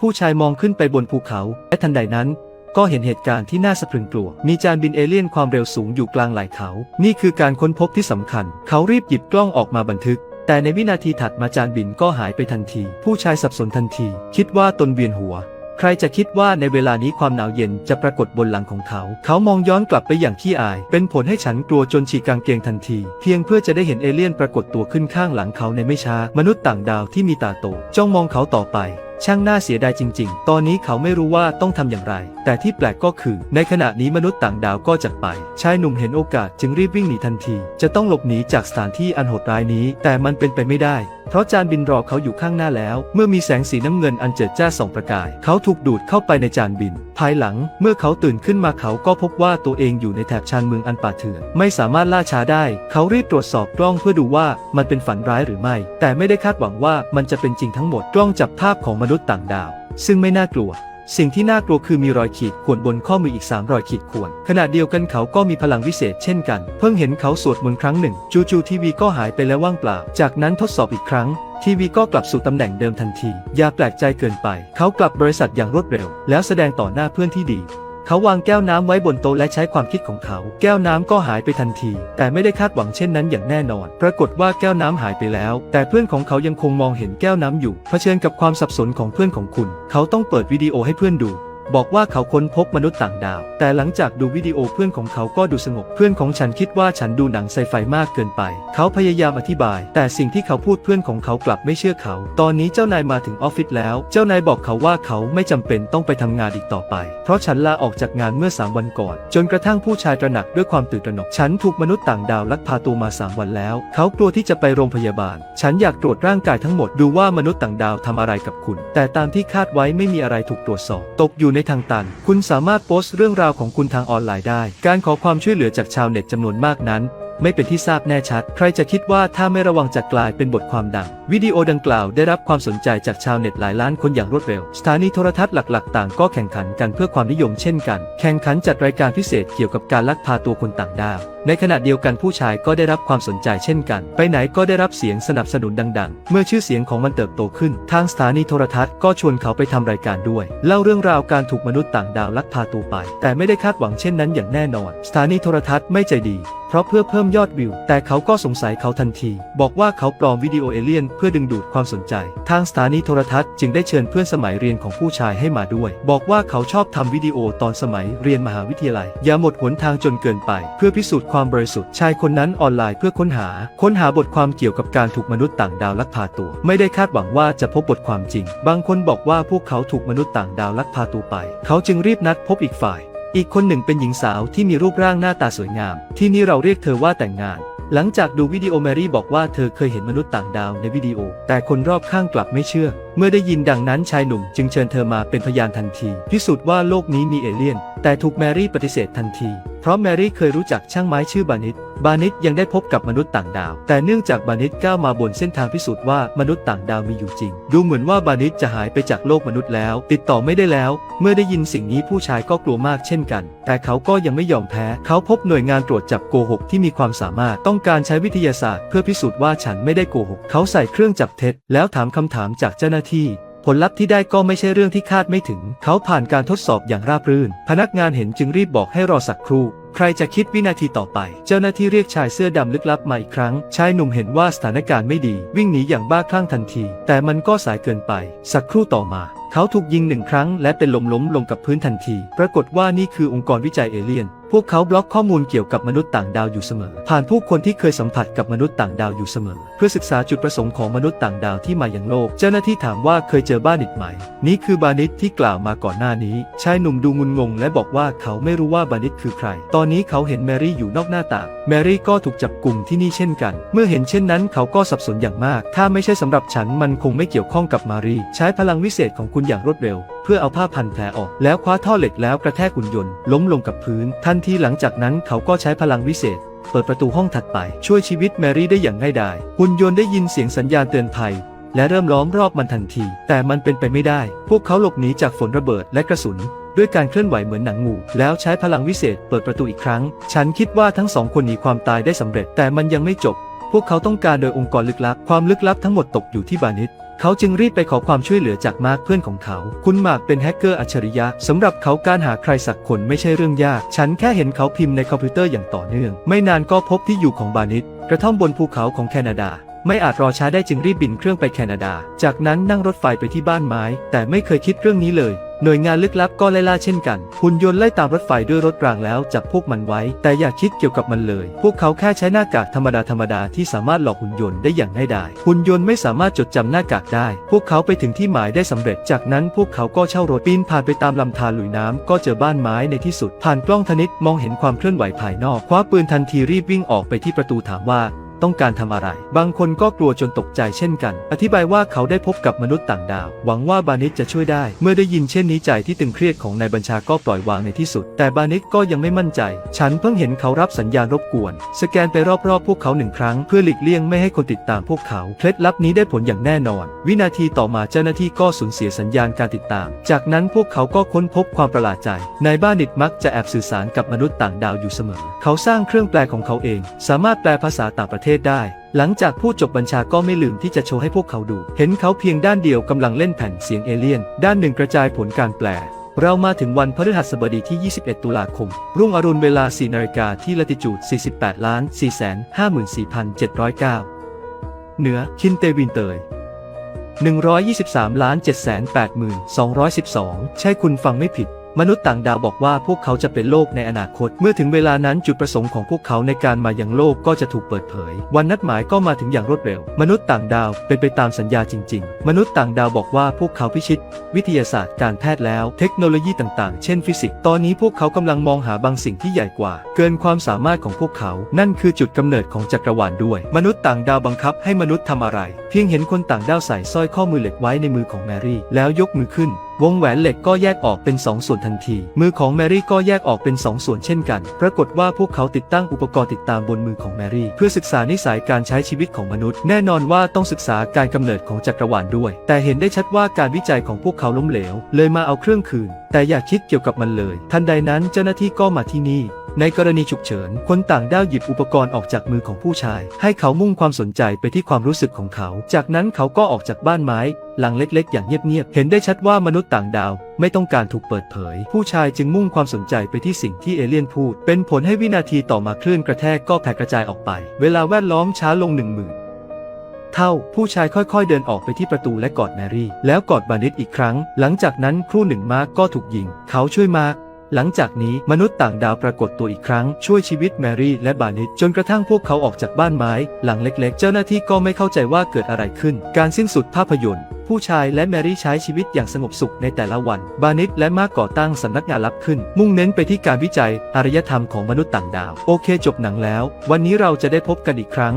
ผู้ชายมองขึ้นไปบนภูเขา และทันใดนั้น ก็เห็นเหตุการณ์ที่น่าสะพรึงกลัว มีจานบินเอเลี่ยนความเร็วสูงอยู่กลางไหล่เขา นี่คือการค้นพบที่สำคัญ เขารีบหยิบกล้องออกมาบันทึก แต่ในวินาทีถัดมาจานบินก็หายไปทันที ผู้ชายสับสนทันที คิดว่าตนเวียนหัว ใครจะคิดว่าในเวลานี้ความหนาวเย็นจะปรากฏบนหลังของเขา เขามองย้อนกลับไปอย่างขี้อาย เป็นผลให้ฉันกลัวจนฉีกกางเกงทันที เพียงเพื่อจะได้เห็นเอเลี่ยนปรากฏตัวขึ้นข้างหลังเขาในไม่ช้ามนุษย์ต่างดาวที่มีตาโตจ้องมองเขาต่อไป ช่างน่าเสียดายจริง ๆ ตอนนี้เขาไม่รู้ว่าต้องทำอย่างไร แต่ที่แปลกก็คือ ในขณะนี้มนุษย์ต่างดาวก็จากไป ชายหนุ่มเห็นโอกาสจึงรีบวิ่งหนีทันที จะต้องหลบหนีจากสถานที่อันโหดร้ายนี้ แต่มันเป็นไปไม่ได้ เพราะจานบินรอเขาอยู่ข้างหน้าแล้ว เมื่อมีแสงสีน้ำเงินอันเจิดจ้าส่องประกาย เขาถูกดูดเข้าไปในจานบิน ภายหลัง เมื่อเขาตื่นขึ้นมาเขาก็พบว่าตัวเองอยู่ในแถบชานเมืองอันป่าเถื่อน ไม่สามารถล่าช้าได้ เขารีบตรวจสอบกล้องเพื่อดูว่ามันเป็นฝันร้ายหรือไม่ แต่ไม่ได้คาดหวังว่ามันจะเป็นจริงทั้งหมด กล้องจับภาพของมนุษย์ต่างดาว ซึ่งไม่น่ากลัว สิ่งที่น่ากลัวคือมีรอยขีดข่วนบนข้อมืออีก3รอยขีดข่วนขณะเดียวกันเขาก็มีพลังวิเศษเช่นกัน เพิ่งเห็นเขาสวดมนต์ครั้งหนึ่ง จูจูทีวีก็หายไปแล้วว่างเปล่า จากนั้นทดสอบอีกครั้งทีวีก็กลับสู่ตำแหน่งเดิมทันที อย่าแปลกใจเกินไป เขากลับบริษัทอย่างรวดเร็ว แล้วแสดงต่อหน้าเพื่อนที่ดี เขาวางแก้วน้ำไว้บนโต๊ะและใช้ความคิดของเขา แก้วน้ำก็หายไปทันที แต่ไม่ได้คาดหวังเช่นนั้นอย่างแน่นอน ปรากฏว่าแก้วน้ำหายไปแล้ว แต่เพื่อนของเขายังคงมองเห็นแก้วน้ำอยู่ เผชิญกับความสับสนของเพื่อนของคุณ เขาต้องเปิดวิดีโอให้เพื่อนดู บอกว่าเขาค้นพบมนุษย์ต่างดาว แต่หลังจากดูวิดีโอเพื่อนของเขาก็ดูสงบ เพื่อนของฉันคิดว่าฉันดูหนังไซไฟมากเกินไป เขาพยายามอธิบาย แต่สิ่งที่เขาพูดเพื่อนของเขากลับไม่เชื่อเขา ตอนนี้เจ้านายมาถึงออฟฟิศแล้ว เจ้านายบอกเขาว่าเขาไม่จำเป็นต้องไปทำงานอีกต่อไป เพราะฉันลาออกจากงานเมื่อ 3 วันก่อน จนกระทั่งผู้ชายตระหนักด้วยความตื่นตระหนก ฉันถูกมนุษย์ต่างดาวลักพาตัวมา 3 วันแล้ว เขากลัวที่จะไปโรงพยาบาล ฉันอยากตรวจร่างกายทั้งหมดดูว่ามนุษย์ต่างดาวทำอะไรกับคุณ แต่ตามที่คาดไว้ไม่มีอะไรถูกตรวจสอบ ตกอยู่ในทางตัน คุณสามารถโพสต์เรื่องราวของคุณทางออนไลน์ได้ การขอความช่วยเหลือจากชาวเน็ตจำนวนมากนั้น ไม่เป็นที่ทราบแน่ชัด ใครจะคิดว่าถ้าไม่ระวังจะกลายเป็นบทความดัง วิดีโอดังกล่าวได้รับความสนใจจากชาวเน็ตหลายล้านคนอย่างรวดเร็ว สถานีโทรทัศน์หลักๆ ต่างก็แข่งขันกันเพื่อความนิยมเช่นกัน แข่งขันจัดรายการพิเศษเกี่ยวกับการลักพาตัวคนต่างดาว ในขณะเดียวกันผู้ชายก็ได้รับความสนใจเช่นกัน ไปไหนก็ได้รับเสียงสนับสนุนดัง ๆ เมื่อชื่อเสียงของมันเติบโตขึ้น ทางสถานีโทรทัศน์ก็ชวนเขาไปทำรายการด้วย เล่าเรื่องราวการถูกมนุษย์ต่างดาวลักพาตัวไป แต่ไม่ได้คาดหวังเช่นนั้นอย่างแน่นอน สถานีโทรทัศน์ไม่ใจดี เพราะเพื่อเพิ่มยอดวิว แต่เขาก็สงสัยเขาทันที บอกว่าเขาปลอมวิดีโอเอเลี่ยนเพื่อดึงดูดความสนใจ ทางสถานีโทรทัศน์จึงได้เชิญเพื่อนสมัยเรียนของผู้ชายให้มาด้วย บอกว่าเขาชอบทำวิดีโอตอนสมัยเรียนมหาวิทยาลัย อย่าหมดหนทางจนเกินไป เพื่อพิสูจน์ความบริสุทธิ์ชายคนนั้นออนไลน์เพื่อค้นหา ค้นหาบทความเกี่ยวกับการถูกมนุษย์ต่างดาวลักพาตัว ไม่ได้คาดหวังว่าจะพบบทความจริง บางคนบอกว่าพวกเขาถูกมนุษย์ต่างดาวลักพาตัวไป เขาจึงรีบนัดพบอีกฝ่าย อีกคนหนึ่งเป็นหญิงสาวที่มีรูปร่างหน้าตาสวยงาม ที่นี่เราเรียกเธอว่าแต่งงาน หลังจากดูวิดีโอแมรี่บอกว่าเธอเคยเห็นมนุษย์ต่างดาวในวิดีโอ แต่คนรอบข้างกลับไม่เชื่อ เมื่อได้ยินดังนั้นชายหนุ่มจึงเชิญเธอมาเป็นพยานทันที พิสูจน์ว่าโลกนี้มีเอเลี่ยน แต่ถูกแมรี่ปฏิเสธทันที เพราะแมรี่เคยรู้จักช่างไม้ชื่อบานิตบานิตยังได้พบกับมนุษย์ต่างดาว แต่เนื่องจากบานิตก้าวมาบนเส้นทางพิสูจน์ว่ามนุษย์ต่างดาวมีอยู่จริง ดูเหมือนว่าบานิตจะหายไปจากโลกมนุษย์แล้ว ติดต่อไม่ได้แล้ว เมื่อได้ยินสิ่งนี้ผู้ชายก็กลัวมากเช่นกัน แต่เขาก็ยังไม่ยอมแพ้ เขาพบหน่วยงานตรวจจับโกหกที่มีความสามารถต้องการใช้วิทยาศาสตร์ เพื่อพิสูจน์ว่าฉันไม่ได้โกหก เขาใส่เครื่องจับเท็จ แล้วถามคำถามจากเจ้าหน้าที่ ผลลัพธ์ที่ได้ก็ไม่ใช่เรื่องที่คาดไม่ถึง เขาผ่านการทดสอบอย่างราบรื่น พนักงานเห็นจึงรีบบอกให้รอสักครู่ ใครจะคิดวินาทีต่อไป เจ้าหน้าที่เรียกชายเสื้อดำลึกลับมาอีกครั้ง ชายหนุ่มเห็นว่าสถานการณ์ไม่ดี วิ่งหนีอย่างบ้าคลั่งทันที แต่มันก็สายเกินไป สักครู่ต่อมา เขาถูกยิงหนึ่งครั้งและเป็นลมล้มลงกับพื้นทันที ปรากฏว่านี่คือองค์กรวิจัยเอเลี่ยน พวกเขาบล็อกข้อมูลเกี่ยวกับมนุษย์ต่างดาวอยู่เสมอ ผ่านผู้คนที่เคยสัมผัสกับมนุษย์ต่างดาวอยู่เสมอ เพื่อศึกษาจุดประสงค์ของมนุษย์ต่างดาวที่มาอยังโลก เจ้าหน้าที่ถามว่าเคยเจอบ้านอีกไหม นี่คือบานิตที่กล่าวมาก่อนหน้านี้ ชายหนุ่มดูงุนงงและบอกว่าเขาไม่รู้ว่าบานิตคือใคร ตอนนี้เขาเห็นแมรี่อยู่นอกหน้าต่าง แมรี่ก็ถูกจับกลุ่มที่นี่เช่นกัน เมื่อเห็นเช่นนั้นเขาก็สับสนอย่างมาก ถ้าไม่ใช่สำหรับฉันมันคงไม่เกี่ยวข้องกับมารีใช้พลังวิเศษของคุณอย่างรวดเร็ว เพื่อเอาผ้าพันแผลออก แล้วคว้าท่อเหล็กแล้วกระแทกหุ่นยนต์ล้มลงกับพื้น ทันทีหลังจากนั้นเขาก็ใช้พลังวิเศษเปิดประตูห้องถัดไป ช่วยชีวิตแมรี่ได้อย่างง่ายดายหุ่นยนต์ได้ยินเสียงสัญญาณเตือนภัย และเริ่มล้อมรอบมันทันที แต่มันเป็นไปไม่ได้ พวกเขาหลบหนีจากฝนระเบิดและกระสุน ด้วยการเคลื่อนไหวเหมือนหนังงูแล้วใช้พลังวิเศษเปิดประตูอีกครั้ง ฉันคิดว่าทั้งสองคนหนีความตายได้สำเร็จ แต่มันยังไม่จบ พวกเขาต้องการโดยองค์กรลึกลับ ความลึกลับทั้งหมดตกอยู่ที่บานิต เขาจึงรีบไปขอความช่วยเหลือจากมาร์คเพื่อนของเขา คุณมาร์คเป็นแฮกเกอร์อัจฉริยะสำหรับเขาการหาใครสักคนไม่ใช่เรื่องยาก ฉันแค่เห็นเขาพิมพ์ในคอมพิวเตอร์อย่างต่อเนื่อง ไม่นานก็พบที่อยู่ของบานิตกระท่อมบนภูเขาของแคนาดา ไม่อาจรอช้าได้จึงรีบบินเครื่องไปแคนาดา จากนั้นนั่งรถไฟไปที่บ้านไม้ แต่ไม่เคยคิดเรื่องนี้เลย หน่วยงานลึกลับก็ไล่ล่าเช่นกัน หุ่นยนต์ไล่ตามรถไฟด้วยรถรางแล้วจับพวกมันไว้ แต่อย่าคิดเกี่ยวกับมันเลย พวกเขาแค่ใช้หน้ากากธรรมดาธรรมดาที่สามารถหลอกหุ่นยนต์ได้อย่างง่ายดาย หุ่นยนต์ไม่สามารถจดจำหน้ากากได้ พวกเขาไปถึงที่หมายได้สำเร็จ จากนั้นพวกเขาก็เช่ารถปีนผ่านไปตามลำธารลุยน้ำก็เจอบ้านไม้ในที่สุด ผ่านกล้องธนิตมองเห็นความเคลื่อนไหวภายนอก คว้าปืนทันทีรีบวิ่งออกไปที่ประตูถามว่า ต้องการทำอะไร บางคนก็กลัวจนตกใจเช่นกัน อธิบายว่าเขาได้พบกับมนุษย์ต่างดาว หวังว่าบานิชจะช่วยได้ เมื่อได้ยินเช่นนี้ใจที่ตึงเครียดของนายบัญชาก็ปล่อยวางในที่สุด แต่บานิชก็ยังไม่มั่นใจ ฉันเพิ่งเห็นเขารับสัญญาณรบกวน สแกนไปรอบๆพวกเขาหนึ่งครั้งเพื่อหลีกเลี่ยงไม่ให้คนติดตามพวกเขาเคล็ดลับนี้ได้ผลอย่างแน่นอน วินาทีต่อมาเจ้าหน้าที่ก็สูญเสียสัญญาณการติดตาม จากนั้นพวกเขาก็ค้นพบความประหลาดใจนายบ้านิดมักจะแอบสื่อสารกับมนุษย์ต่างดาวอยู่เสมอ เขาสร้างเครื่องแปลของเขาเอง สามารถแปลภาษาต่างประเทศได้ หลังจากพูดจบบัญชาก็ไม่ลืมที่จะโชว์ให้พวกเขาดู เห็นเขาเพียงด้านเดียวกำลังเล่นแผ่นเสียงเอเลี่ยน ด้านหนึ่งกระจายผลการแปล เรามาถึงวันพฤหัสบดีที่ 21 ตุลาคม รุ่งอรุณเวลา 4 นาฬิกาที่ละติจูด 48ล้าน454,709 เหนือ คินเตวินเตย123ล้าน782,212 ใช่คุณฟังไม่ผิด มนุษย์ต่างดาวบอกว่าพวกเขาจะเป็นโลกในอนาคต เมื่อถึงเวลานั้นจุดประสงค์ของพวกเขาในการมายังโลกก็จะถูกเปิดเผย วันนัดหมายก็มาถึงอย่างรวดเร็ว มนุษย์ต่างดาวเป็นไปตามสัญญาจริง ๆ มนุษย์ต่างดาวบอกว่าพวกเขาพิชิต วิทยาศาสตร์การแพทย์แล้ว เทคโนโลยีต่างๆ เช่นฟิสิกส์ตอนนี้พวกเขากำลังมองหาบางสิ่งที่ใหญ่กว่า เกินความสามารถของพวกเขา นั่นคือจุดกำเนิดของจักรวาลด้วย มนุษย์ต่างดาวบังคับให้มนุษย์ทำอะไร เพียงเห็นคนต่างดาวใส่สร้อยข้อมือเหล็กไว้ในมือของแมรี่ แล้วยกมือขึ้น วงแหวนเหล็กก็แยกออกเป็นสองส่วนทันที มือของแมรี่ก็แยกออกเป็นสองส่วนเช่นกัน ปรากฏว่าพวกเขาติดตั้งอุปกรณ์ติดตามบนมือของแมรี่ เพื่อศึกษานิสัยการใช้ชีวิตของมนุษย์ แน่นอนว่าต้องศึกษาการกำเนิดของจักรวาลด้วย แต่เห็นได้ชัดว่าการวิจัยของพวกเขาล้มเหลว เลยมาเอาเครื่องคืน แต่อย่าคิดเกี่ยวกับมันเลย ทันใดนั้นเจ้าหน้าที่ก็มาที่นี่ ในกรณีฉุกเฉิน คนต่างด้าวหยิบอุปกรณ์ออกจากมือของผู้ชาย ให้เขามุ่งความสนใจไปที่ความรู้สึกของเขา จากนั้นเขาก็ออกจากบ้านไม้ หลังเล็กๆ อย่างเงียบๆ เห็นได้ชัดว่ามนุษย์ต่างดาวไม่ต้องการถูกเปิดเผย ผู้ชายจึงมุ่งความสนใจไปที่สิ่งที่เอเลี่ยนพูด เป็นผลให้วินาทีต่อมาคลื่นกระแทกก็แผ่กระจายออกไป เวลาแวดล้อมช้าลงหนึ่งหมื่นเท่าผู้ชายค่อยๆเดินออกไปที่ประตูและกอดแมรี่ แล้วกอดบานิตอีกครั้ง หลังจากนั้นครู่หนึ่งมาร์กก็ถูกยิง เขาช่วยมาร์ก หลังจากนี้มนุษย์ต่างดาวปรากฏตัวอีกครั้ง ช่วยชีวิตแมรี่และบานิตจนกระทั่งพวกเขาออกจากบ้านไม้ หลังเล็กๆ เจ้าหน้าที่ก็ไม่เข้าใจว่าเกิดอะไรขึ้น การสิ้นสุดภาพยนตร์ผู้ชายและแมรี่ใช้ชีวิตอย่างสงบสุขในแต่ละวัน บานิตและมากก่อตั้งสำนักงานลับขึ้น มุ่งเน้นไปที่การวิจัยอารยธรรมของมนุษย์ต่างดาว โอเคจบหนังแล้ว วันนี้เราจะได้พบกันอีกครั้ง